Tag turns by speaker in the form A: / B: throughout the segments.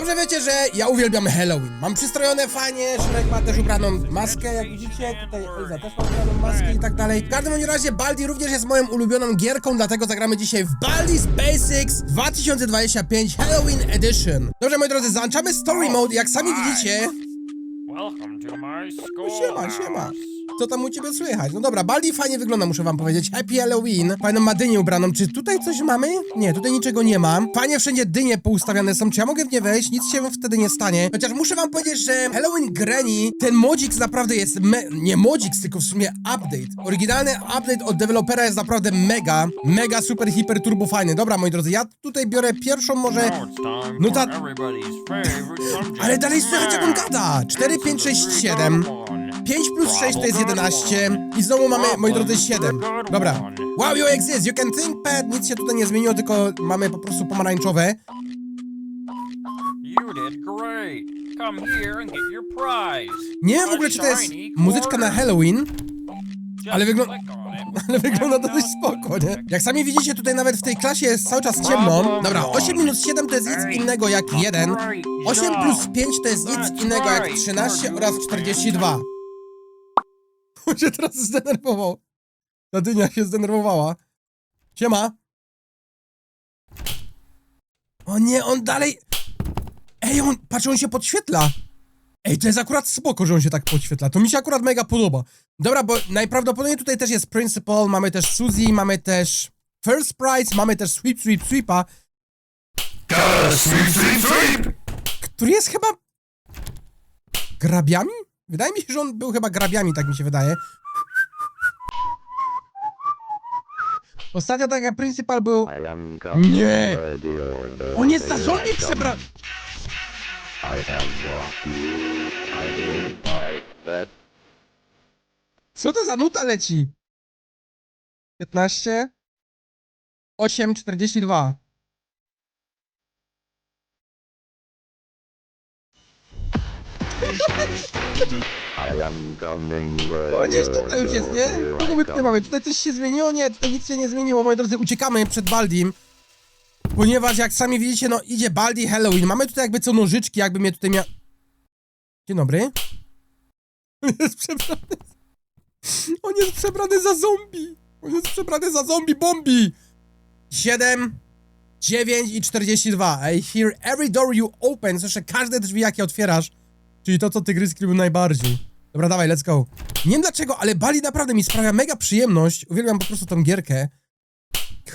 A: Dobrze wiecie, że ja uwielbiam Halloween. Mam przystrojone fajnie, Szrek ma też ubraną maskę, jak widzicie. Tutaj Elza też ma ubraną maskę i tak dalej. W każdym bądź razie Baldi również jest moją ulubioną gierką, dlatego zagramy dzisiaj w Baldi's Basics 2025 Halloween Edition. Dobrze, moi drodzy, załączamy Story Mode. Jak sami widzicie, siema, siema. Co tam u ciebie słychać? No dobra, Baldi fajnie wygląda, muszę wam powiedzieć. Happy Halloween. Fajną ma dynię ubraną. Czy tutaj coś mamy? Nie, tutaj niczego nie ma. Fajnie wszędzie dynie poustawiane są. Czy ja mogę w nie wejść? Nic się wtedy nie stanie. Chociaż muszę wam powiedzieć, że Halloween Granny, ten Modzix naprawdę jest me... Nie Modzix, tylko w sumie update. Oryginalny update od dewelopera jest naprawdę mega, mega, super, hiper, turbo fajny. Dobra, moi drodzy, ja tutaj biorę pierwszą może... No ta-. Ale dalej słychać jak on gada. 4, 5, 6, 7. 5 plus 6 to jest 11 i znowu mamy, moi drodzy, 7. Dobra. Wow, you exist, you can think pad, nic się tutaj nie zmieniło, tylko mamy po prostu pomarańczowe.
B: You did great. Come here and get your prize.
A: Nie wiem w ogóle, czy to jest muzyczka na Halloween, ale wygl-
B: click on it.
A: ale wygląda dość spoko, nie? Jak sami widzicie, tutaj nawet w tej klasie jest cały czas ciemno. Dobra, 8 minus 7 to jest nic innego jak 1. 8 plus 5 to jest nic innego jak 13 oraz 42. On się teraz zdenerwował. Ta dynia się zdenerwowała. Siema. O nie, on dalej... Ej, on, patrz, on się podświetla. Ej, to jest akurat spoko, że on się tak podświetla. To mi się akurat mega podoba. Dobra, bo najprawdopodobniej tutaj też jest Principal, mamy też Suzy, mamy też First Prize, mamy też Sweep, Sweep, Sweepa,
C: Sweep, sweep, sweep!
A: który jest chyba grabiami? Wydaje mi się, że on był chyba grabiami, tak mi się wydaje. Ostatnio tak jak Principal był... Nie! On jest za zombie przebra... Co to za nuta leci? 15 8 42 O nie, tutaj już jest, nie? Kogo my tutaj mamy? Tutaj coś się zmieniło? Nie, tutaj nic się nie zmieniło, moi drodzy. Uciekamy przed Baldim. Ponieważ jak sami widzicie, no idzie Baldi Halloween. Mamy tutaj jakby co nożyczki, jakby mnie tutaj miał... Dzień dobry. On jest przebrany... On jest przebrany za zombie. On jest przebrany za zombie bombi. 7, 9 i 42. I hear every door you open. Słyszę każde drzwi, jakie otwierasz. Czyli to, co tygryski lubią najbardziej. Dobra, dawaj, let's go. Nie wiem dlaczego, ale Bali naprawdę mi sprawia mega przyjemność. Uwielbiam po prostu tą gierkę.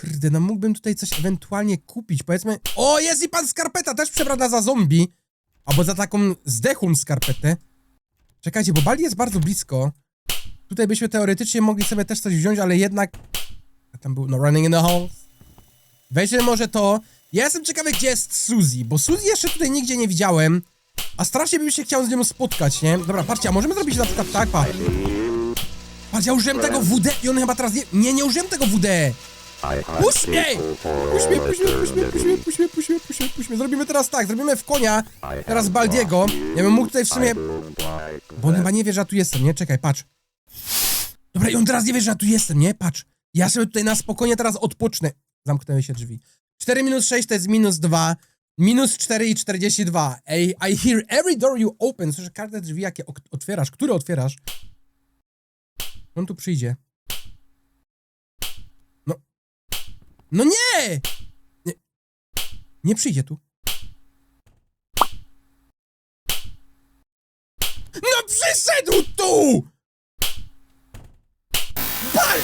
A: Kurde, no mógłbym tutaj coś ewentualnie kupić. Powiedzmy... O, jest i pan Skarpeta, też przebrana za zombie. Albo za taką zdechłą skarpetę. Czekajcie, bo Bali jest bardzo blisko. Tutaj byśmy teoretycznie mogli sobie też coś wziąć, ale jednak... A Tam był, no, running in the halls. Weźmy może to. Ja jestem ciekawy, gdzie jest Suzy, bo Suzy jeszcze tutaj nigdzie nie widziałem. A strasznie bym się chciał z nią spotkać, nie? Dobra, patrzcie, a możemy zrobić na przykład tak, patrz. Patrz, ja użyłem tego WD i on chyba teraz nie... Nie, nie użyłem tego WD! Puść mnie! Puść mnie, puść mnie, puść mnie, puść mnie, puść mnie, puść mnie, puść mnie, puść mnie. Zrobimy teraz tak, zrobimy w konia, teraz Baldiego. Ja bym mógł tutaj w sumie... Bo on chyba nie wie, że ja tu jestem, nie? Czekaj, patrz. Dobra, i on teraz nie wie, że ja tu jestem, nie? Patrz. Ja sobie tutaj na spokojnie teraz odpocznę. Zamknęły się drzwi. 4 minus 6 to jest minus 2. Minus 4 i 42. Ej, I hear every door you open. Słyszę każde drzwi, jakie otwierasz. Które otwierasz? On tu przyjdzie. No. No nie! Nie, nie przyjdzie tu. No przyszedł tu!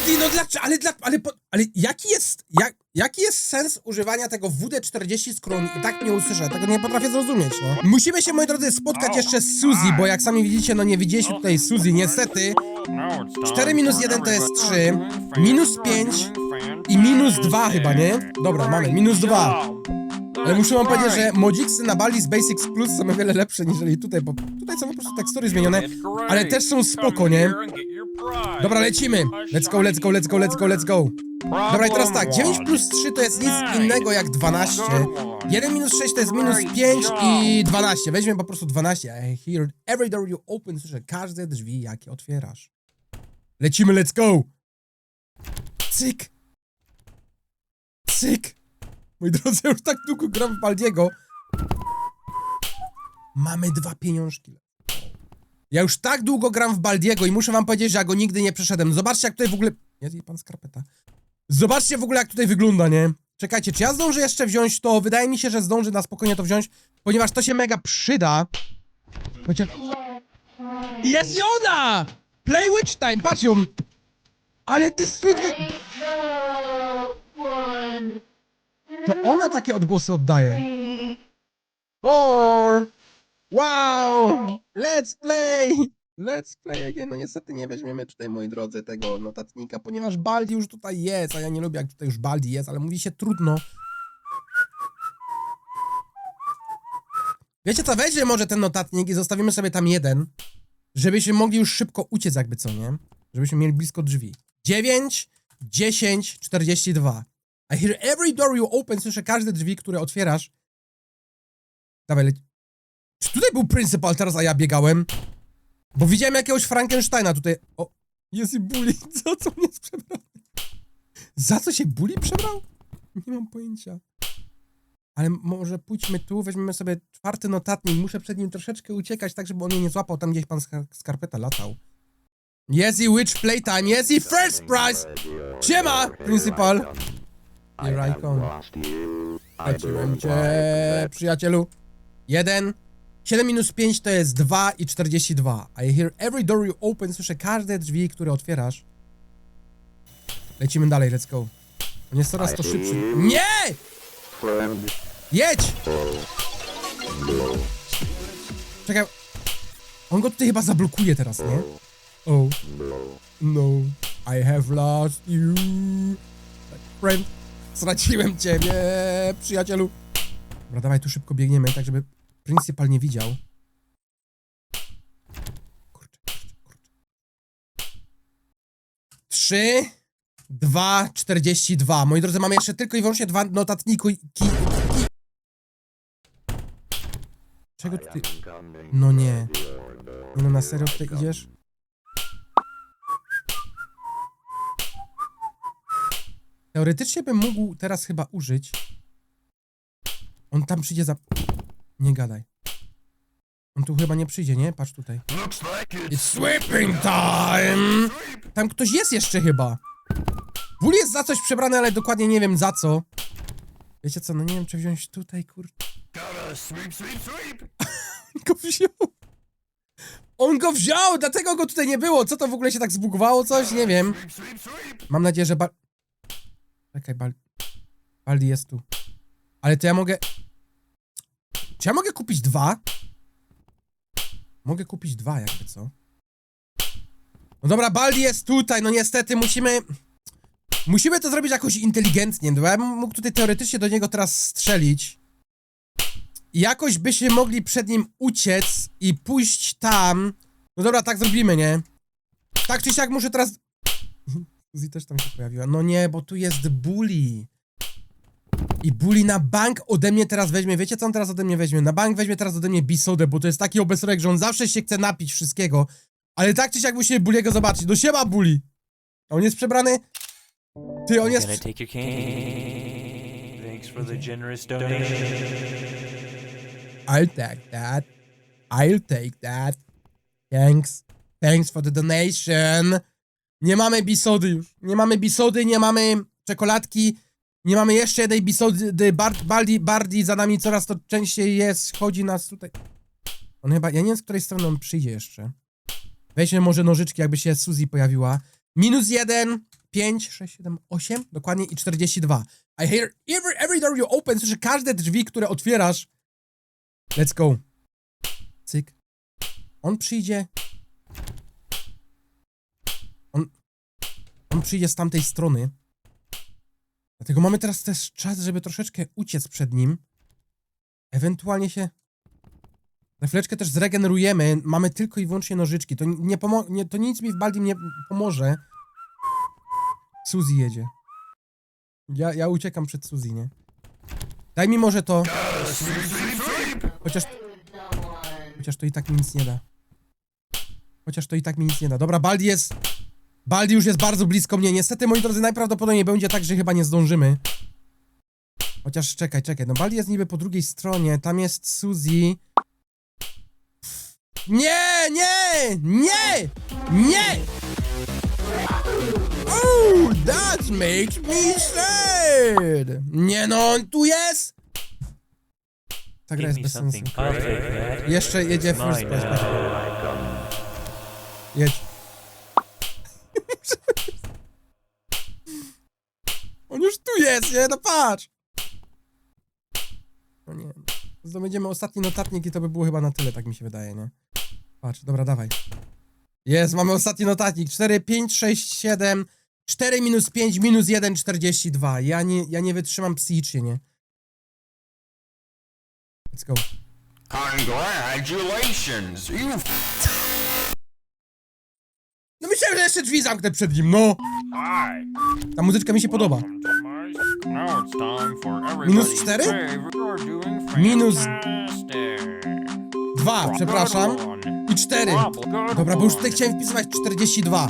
A: Baldi, no dlaczego? Ale, dla, ale, ale jaki jest, jak, jaki jest sens używania tego WD-40, skoro on i tak mnie usłyszę? Tego nie potrafię zrozumieć, no. Musimy się, moi drodzy, spotkać jeszcze z Suzy, bo jak sami widzicie, no nie widzieliśmy tutaj Suzy, niestety.
B: Now it's time
A: 4 minus
B: for
A: 1 to jest
B: everybody
A: 3,
B: to
A: minus
B: fan-
A: 5
B: fan-
A: i minus 2 chyba, nie? Dobra, mamy minus 2.
B: job.
A: Ale muszę wam powiedzieć, że modziksy na Baldi's Basics Plus są o wiele lepsze niż tutaj, bo tutaj są po prostu tekstury zmienione, ale też są spoko, nie? Dobra, lecimy. Let's go, let's go, let's go, let's go, let's go. Dobra, i teraz tak, 9 plus 3 to jest nic innego jak 12. 1 minus 6 to jest minus 5 i 12. Weźmy po prostu 12. I hear every door you open. Słyszę każde drzwi, jakie otwierasz. Lecimy, let's go. Cyk. Cyk. Moi drodzy, już tak długo gram w Baldiego. Mamy dwa pieniążki. Ja już tak długo gram w Baldiego i muszę wam powiedzieć, że ja go nigdy nie przeszedłem. Zobaczcie, jak tutaj w ogóle... Jest i pan skarpeta. Zobaczcie w ogóle, jak tutaj wygląda, nie? Czekajcie, czy ja zdążę jeszcze wziąć to? Wydaje mi się, że zdążę na spokojnie to wziąć, ponieważ to się mega przyda. Chociaż... Jest Jona! Play Witch Time, patrz ją! Ale ty swój... To ona takie odgłosy oddaje. Four! Wow! Let's play! Let's play again. No niestety nie weźmiemy tutaj, moi drodzy, tego notatnika, ponieważ Baldi już tutaj jest, a ja nie lubię, jak tutaj już Baldi jest, ale mówi się trudno. Wiecie co, weźmy może ten notatnik i zostawimy sobie tam jeden, żebyśmy mogli już szybko uciec jakby co, nie? Żebyśmy mieli blisko drzwi. 9, 10, 42. I hear every door you open, słyszę każde drzwi, które otwierasz. Dawaj, leć. Tutaj był principal teraz, a ja biegałem? Bo widziałem jakiegoś Frankensteina tutaj. O, jest i Bully. Za co mnie przebrał? Za co się Bully przebrał? Nie mam pojęcia. Ale może pójdźmy tu, weźmiemy sobie czwarty notatnik. Muszę przed nim troszeczkę uciekać, tak żeby on mnie nie złapał tam gdzieś pan skar- skarpeta latał. Jest i Witch Playtime, jest i First Prize! Siema, Principal! I Straciłem
D: did
A: cię, przyjacielu. Jeden. 7 minus 5 to jest 2 i 42. I hear every door you open. Słyszę każde drzwi, które otwierasz. Lecimy dalej, let's go. On jest coraz to szybszy. Nie! Jedź! Czekaj. On go tutaj chyba zablokuje teraz, nie? Oh. No. I have lost you. Friend. Straciłem ciebie, przyjacielu. Dobra, dawaj, tu szybko biegniemy, tak żeby Principal nie widział. Kurczę, kurczę, kurczę. 3, 2, 42. Moi drodzy, mamy jeszcze tylko i wyłącznie dwa notatniki. Ki, ki. Czego ty... No nie. Nie no, na serio tutaj idziesz? Teoretycznie bym mógł teraz chyba użyć. On tam przyjdzie za... Nie gadaj. On tu chyba nie przyjdzie, nie? Patrz tutaj. It's sweeping time! Tam ktoś jest jeszcze chyba. Wól jest za coś przebrany, ale dokładnie nie wiem za co. Wiecie co, no nie wiem czy wziąć tutaj, kurde. On go wziął. On go wziął, dlatego go tutaj nie było. Co to w ogóle się tak zbugowało coś? Nie wiem. Mam nadzieję, że Bal... Czekaj, Bal... Baldi jest tu. Ale to ja mogę... Czy ja mogę kupić dwa? Mogę kupić dwa, jakby co? No dobra, Baldi jest tutaj, no niestety musimy... Musimy to zrobić jakoś inteligentnie, no bo ja bym mógł tutaj teoretycznie do niego teraz strzelić. I jakoś byśmy mogli przed nim uciec i pójść tam. No dobra, tak zrobimy, nie? Tak czy siak muszę teraz... Suzy też tam się pojawiła. No nie, bo tu jest Bully. I Bully na bank ode mnie teraz weźmie. Wiecie co on teraz ode mnie weźmie? Na bank weźmie teraz ode mnie Bisodę, bo to jest taki obesrek, że on zawsze się chce napić wszystkiego. Ale tak czy siak musimy Bulliego zobaczyć. No siema Bully! A on jest przebrany... Ty, on jest...
C: Can I take your cane? Thanks for the generous donation.
A: I'll take that. I'll take that. Thanks. Thanks for the donation. Nie mamy bisody już. Nie mamy bisody, nie mamy czekoladki. Nie mamy jeszcze jednej bisody. Bar Baldi, Bardi za nami coraz to częściej jest. Chodzi nas tutaj. On chyba, ja nie wiem z której strony on przyjdzie jeszcze. Weźmy może nożyczki, jakby się Suzy pojawiła. Minus jeden, 5, 6, 7, 8, dokładnie i 42. I hear every, every door you open, słyszę każde drzwi, które otwierasz. Let's go. Cyk. On przyjdzie. On. On przyjdzie z tamtej strony. Dlatego mamy teraz też czas, żeby troszeczkę uciec przed nim. Ewentualnie się. Na chwileczkę też zregenerujemy. Mamy tylko i wyłącznie nożyczki. To nie, pomo- nie to nic mi w Baldim nie pomoże. Suzy jedzie. Ja, ja uciekam przed Suzy, nie? Daj mi może to. Chociaż. Chociaż to i tak mi nic nie da. Chociaż to i tak mi nic nie da. Dobra, Baldi jest. Baldi już jest bardzo blisko mnie. Niestety, moi drodzy, najprawdopodobniej będzie tak, że chyba nie zdążymy. Chociaż czekaj, czekaj. No Baldi jest niby po drugiej stronie. Tam jest Suzy. Nie, nie, nie, nie! Oh, that makes me sad! Nie no, on tu jest! Ta gra jest bez sensu. Jeszcze jedzie first place.
C: now.
A: Jedź. On już tu jest, nie? No patrz! No nie. Zdobędziemy ostatni notatnik i to by było chyba na tyle, tak mi się wydaje, nie? Patrz, dobra, dawaj. Jest, mamy ostatni notatnik. 4, 5, 6, 7, 4 minus 5, minus 1, 42. Ja nie, ja nie wytrzymam psychicznie, nie? Let's go.
E: Congratulations! You've
A: myślałem, że jeszcze drzwi zamknę przed nim, no! Ta muzyczka mi się podoba.
B: For everybody's
A: Minus Minus-
B: fantastic.
A: Dwa, przepraszam. I cztery.
B: Good
A: Dobra, bo już tutaj chciałem wpisywać 42.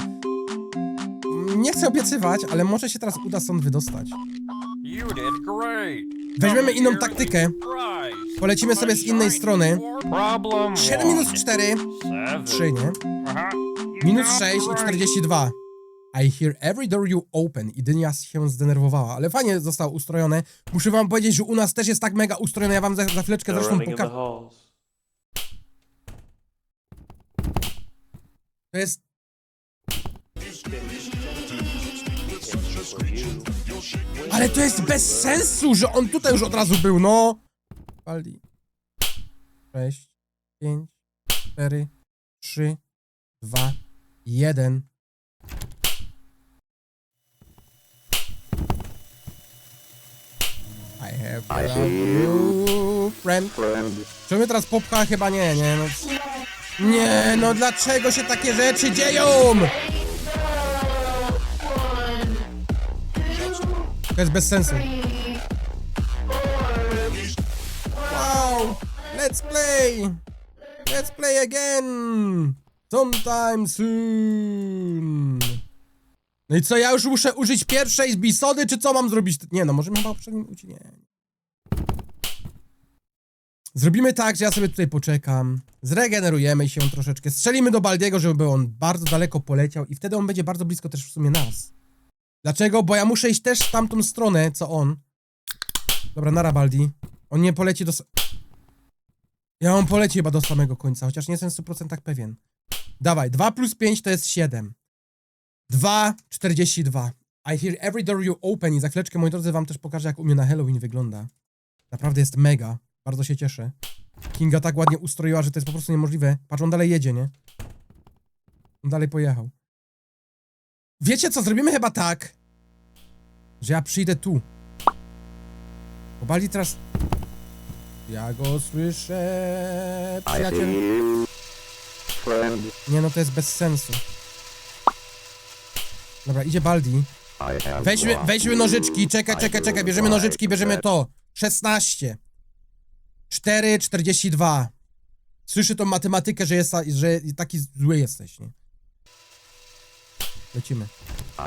A: Mm, Nie chcę obiecywać, ale może się teraz uda stąd wydostać. Weźmiemy inną taktykę. Polecimy sobie z innej strony.
B: Problem
A: 7 minus
B: one.
A: 4,
B: Seven.
A: 3, nie? Minus
B: got
A: 6 i
B: right.
A: 42. I hear every door you open. I Dynia się zdenerwowała, ale fajnie zostało ustrojone. Muszę wam powiedzieć, że u nas też jest tak mega ustrojone, ja wam za, za chwileczkę zresztą pokażę. To jest... Ale to jest bez sensu, że on tutaj już od razu był, no! Baldi. 6, 5, 4, 3, 2, 1. I have
D: I
A: a
D: see
A: new friend. Czy mnie teraz popcha? Chyba nie, nie, no. Nie, no dlaczego się takie rzeczy dzieją? To jest bez sensu. Wow! Let's play! Let's play again! Sometime soon! No i co, ja już muszę użyć pierwszej z bisody, czy co mam zrobić? Nie no, możemy chyba poprzednim uciec. Nie. Zrobimy tak, że ja sobie tutaj poczekam, zregenerujemy się troszeczkę, strzelimy do Baldiego, żeby on bardzo daleko poleciał i wtedy on będzie bardzo blisko też w sumie nas. Dlaczego? Bo ja muszę iść też w tamtą stronę, co on. Dobra, nara Baldi. On nie poleci do... Ja on poleci chyba do samego końca, chociaż nie jestem w 100% pewien. Dawaj, 2 plus 5 to jest 7. 2, 42. I hear every door you open i za chwileczkę, moi drodzy, wam też pokażę, jak u mnie na Halloween wygląda. Naprawdę jest mega. Bardzo się cieszę. Kinga tak ładnie ustroiła, że to jest po prostu niemożliwe. Patrz, on dalej jedzie, nie? On dalej pojechał. Wiecie co, zrobimy chyba tak, że ja przyjdę tu. Bo Bali teraz... Ja go słyszę, przyjaciel.
D: Friend.
A: Nie no, to jest bez sensu. Dobra, idzie Baldi.
D: I have
A: Weźmy,
D: lost
A: weźmy nożyczki, czekaj,
D: I
A: czekaj, czekaj, bierzemy nożyczki, bierzemy
D: that.
A: to. 16. 4, 42. Słyszy tą matematykę, że, jest, że taki zły jesteś, nie? Lecimy.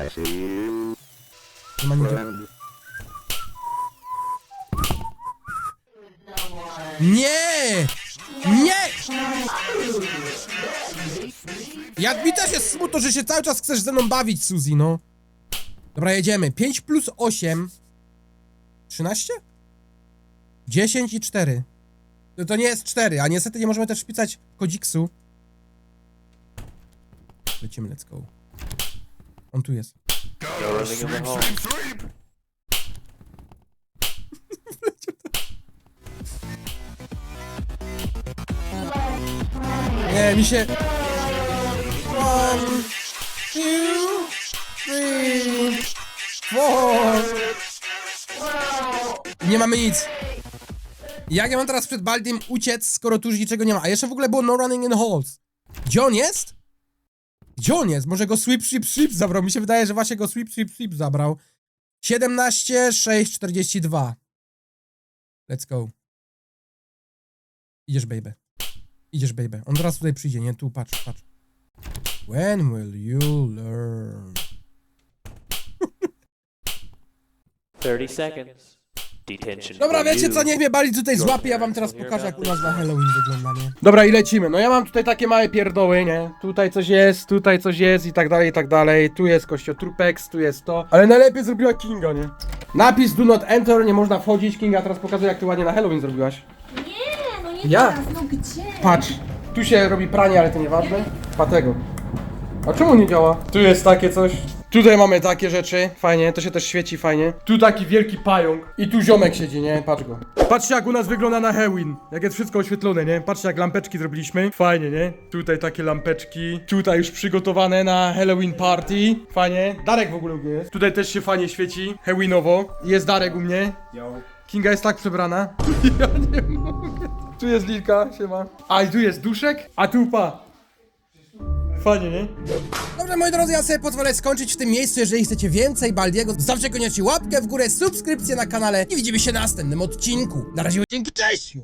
D: I see
A: Nie ma nigdzie...
D: friend.
A: Nie! Nie! Jak mi też jest smutno, że się cały czas chcesz ze mną bawić, Suzy, no. Dobra, jedziemy. 5 plus 8. 13? 10 i 4. No to nie jest 4, a niestety nie możemy też wpisać kodziksu. Lecimy, let's go. On tu jest.
C: No
A: Nie, mi się... One, two, three, four. Nie mamy nic. Jak ja mam teraz przed Baldim uciec, skoro tu już niczego nie ma? A jeszcze w ogóle było no running in halls. Gdzie on jest? Gdzie on jest? Może go sweep, sweep, sweep zabrał. Mi się wydaje, że właśnie go sweep, sweep, sweep zabrał. 17, 6, 42. Let's go. Idziesz, baby. Idziesz, baby. On teraz tutaj przyjdzie, nie? Tu, patrz, patrz. When will you learn?
C: 30 seconds. detention.
A: Dobra, wiecie co, niech mnie Baldi tutaj złapie, ja wam teraz pokażę, jak u nas na Halloween wygląda, nie? Dobra, i lecimy. No ja mam tutaj takie małe pierdoły, nie? Tutaj coś jest, tutaj coś jest i tak dalej, i tak dalej. Tu jest kościotrupex, tu jest to. Ale najlepiej zrobiła Kinga, nie? Napis do not enter, nie można wchodzić. Kinga teraz pokazuje, jak ty ładnie na Halloween zrobiłaś.
E: Nie,
A: Ja?
E: teraz, no gdzie?
A: Patrz, tu się robi pranie, ale to nieważne. Pa tego. A czemu nie działa? Tu jest takie coś. Tutaj mamy takie rzeczy, fajnie, to się też świeci fajnie. Tu taki wielki pająk i tu ziomek siedzi, nie? Patrz go. Patrzcie jak u nas wygląda na Halloween. Jak jest wszystko oświetlone, nie? Patrzcie jak lampeczki zrobiliśmy. Fajnie, nie? Tutaj takie lampeczki. Tutaj już przygotowane na Halloween party. Fajnie. Darek w ogóle u mnie jest. Tutaj też się fajnie świeci. Halloweenowo. Jest Darek u mnie. Kinga jest tak przebrana. ja nie mogę. Tu jest Lilka, siema. A i tu jest duszek, a tu pa. Fajnie, nie? Dobrze, moi drodzy, ja sobie pozwolę skończyć w tym miejscu. Jeżeli chcecie więcej Baldiego, zostawcie koniecznie łapkę w górę, subskrypcję na kanale i widzimy się na następnym odcinku. Na razie, dzięki, cześć!